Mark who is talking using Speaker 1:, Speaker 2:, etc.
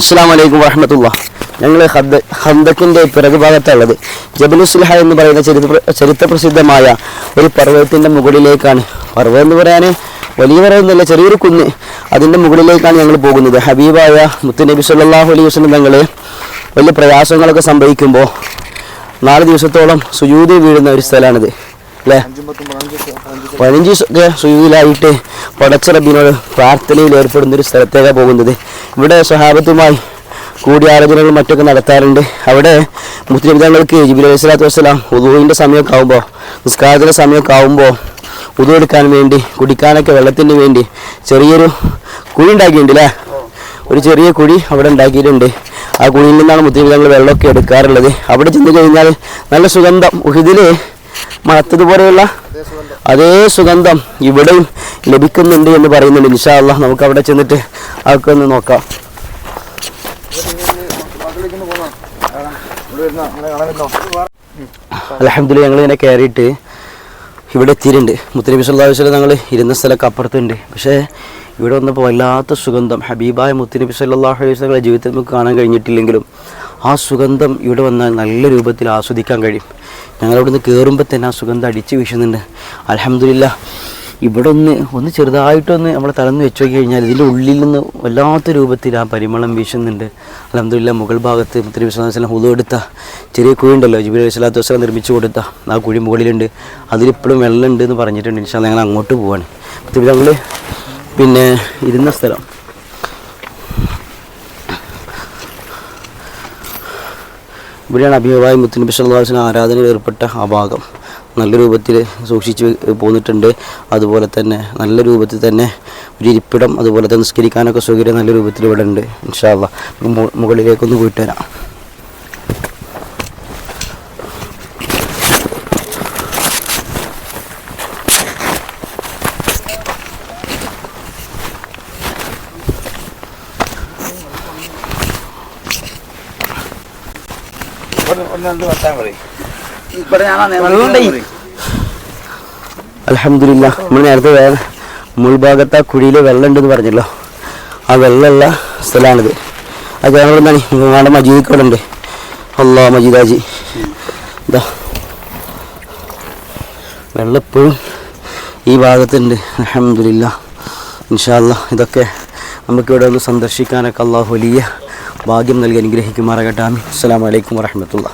Speaker 1: അസ്സാം വലൈക്കും വറഹമത്തുള്ള. ഞങ്ങൾ ഹന്തക്കിന്റെ പിറകു ഭാഗത്തുള്ളത് ജബലുസുൽഹ എന്ന് പറയുന്ന ചരിത്ര ചരിത്രപ്രസിദ്ധമായ ഒരു പർവതത്തിന്റെ മുകളിലേക്കാണ്. പർവതം എന്ന് പറയാൻ വലിയ പർവതമല്ല ചെറിയൊരു കുന്ന്. അതിന്റെ മുകളിലേക്കാണ് ഞങ്ങൾ പോകുന്നത്. ഹബീബായ മുത്തുനബി സല്ലാഹു അലൈഹി വസ്ലം തങ്ങൾ വലിയ പ്രയാസങ്ങളൊക്കെ സംഭവിക്കുമ്പോൾ നാല് ദിവസത്തോളം സുജൂതി വീഴുന്ന ഒരു സ്ഥലമാണിത്. അല്ലേ? പതിനഞ്ച് ദിവസമൊക്കെ സുഖിയിലായിട്ട് പടച്ച റബിനോട് പ്രാർത്ഥനയിൽ ഏർപ്പെടുന്ന ഒരു സ്ഥലത്തേക്കാണ് പോകുന്നത്. ഇവിടെ സ്വഹാബത്തുമായി കൂടിയാലോചനകൾ മറ്റൊക്കെ നടത്താറുണ്ട്. അവിടെ മുസ്ലിം തങ്ങൾക്ക് ജിബിൽ അലൈഹി സ്വലാത്തു വസ്സലാം ഉദുവിന്റെ സമയമൊക്കെ ആകുമ്പോൾ നിസ്കാരത്തിന്റെ സമയമൊക്കെ ആകുമ്പോൾ ഉദുവെടുക്കാൻ വേണ്ടി കുടിക്കാനൊക്കെ വെള്ളത്തിന് വേണ്ടി ചെറിയൊരു കുഴി ഉണ്ടാക്കിയിട്ടുണ്ട് അല്ലേ? ഒരു ചെറിയ കുഴി അവിടെ ഉണ്ടാക്കിയിട്ടുണ്ട്. ആ കുഴിയിൽ നിന്നാണ് മുസ്ലിം തങ്ങൾ വെള്ളമൊക്കെ എടുക്കാറുള്ളത്. അവിടെ ചെന്ന് കഴിഞ്ഞാൽ നല്ല സുഗന്ധം ഉഹിദിൽ മണത്തതുപോലെയുള്ള അതേ സുഗന്ധം ഇവിടെയും ലഭിക്കുന്നുണ്ട് എന്ന് പറയുന്നുണ്ട്. നിഷാള്ള നമുക്ക് അവിടെ ചെന്നിട്ട് അതൊക്കെ ഒന്ന് നോക്കാം. അലഹമ്മദില്ല ഞങ്ങൾ ഇങ്ങനെ കയറിയിട്ട് ഇവിടെ എത്തിയിട്ടുണ്ട്. മുത്തനബി അലൈഹി വസല്ലം ഞങ്ങൾ ഇരുന്ന സ്ഥലമൊക്കെ അപ്പുറത്തുണ്ട്. പക്ഷേ ഇവിടെ വന്നപ്പോൾ വല്ലാത്ത സുഗന്ധം. ഹബീബായ മുത്തനബി സല്ലല്ലാഹു വസ്ലങ്ങളെ ജീവിതത്തിൽ നമുക്ക് കാണാൻ കഴിഞ്ഞിട്ടില്ലെങ്കിലും ആ സുഗന്ധം ഇവിടെ വന്നാൽ നല്ല രൂപത്തിൽ ആസ്വദിക്കാൻ കഴിയും. ഞങ്ങളവിടെ നിന്ന് കയറുമ്പോൾ തന്നെ ആ സുഗന്ധം അടിച്ച് വീശുന്നുണ്ട്. അലഹമ്മദില്ല ഇവിടെ ഒന്ന് ഒന്ന് ചെറുതായിട്ടൊന്ന് നമ്മൾ തലന്ന് വെച്ച് നോക്കി കഴിഞ്ഞാൽ ഇതിന്റെ ഉള്ളിൽ നിന്ന് വല്ലാത്ത രൂപത്തിൽ ആ പരിമളം വീശുന്നുണ്ട്. അലഹമ്മദില്ല മുകൾ ഭാഗത്ത് മുത്തരി ഹുദു എടുത്ത ചെറിയ കുഴി ഉണ്ടല്ലോ ജിബിലി അലൈഹി വസ്ലാം നിർമ്മിച്ചു കൊടുത്ത ആ കുഴി മുകളിലുണ്ട്. അതിലിപ്പോഴും വെള്ളമുണ്ട് എന്ന് പറഞ്ഞിട്ടുണ്ട്. ഇൻഷാ ഞങ്ങൾ അങ്ങോട്ട് പോവാണ്. ഞങ്ങൾ പിന്നെ ഇരുന്ന സ്ഥലം. ഇവിടെയാണ് അഭിമുഖമായി മുത്തുനബി വസല്ലം ആരാധനയിൽ ഏർപ്പെട്ട ആ ഭാഗം. നല്ല രൂപത്തിൽ സൂക്ഷിച്ച് പോന്നിട്ടുണ്ട്. അതുപോലെ തന്നെ നല്ല രൂപത്തിൽ തന്നെ ഒരു ഇരിപ്പിടം അതുപോലെ തന്നെ നിസ്കരിക്കാനൊക്കെ സൗകര്യം നല്ല രൂപത്തിൽ ഇവിടെ ഉണ്ട്. ഇൻഷാല്ല മുകളിലേക്കൊന്ന് പോയിട്ട് വരാം. അലഹമില്ല നമ്മൾ നേരത്തെ വേറെ മുൾഭാഗത്ത് ആ കുഴിയിൽ വെള്ളം ഉണ്ടെന്ന് പറഞ്ഞല്ലോ. ആ വെള്ളമുള്ള സ്ഥലമാണിത്. ആ ഞങ്ങൾ എന്താണ്? മജീദ് ഉണ്ട് അല്ലാ മജീദാജി. ഇതാ വെള്ളം ഇപ്പോഴും ഈ ഭാഗത്തുണ്ട്. അലഹമില്ല ഇൻഷാല്ല ഇതൊക്കെ നമുക്കിവിടെ ഒന്ന് സന്ദർശിക്കാനൊക്കെ അള്ളാഹു വലിയ ഭാഗ്യം നൽകി അനുഗ്രഹിക്കുമാറാകട്ടെ. അസ്സാം വലൈക്കും വാഹമത്തുള്ള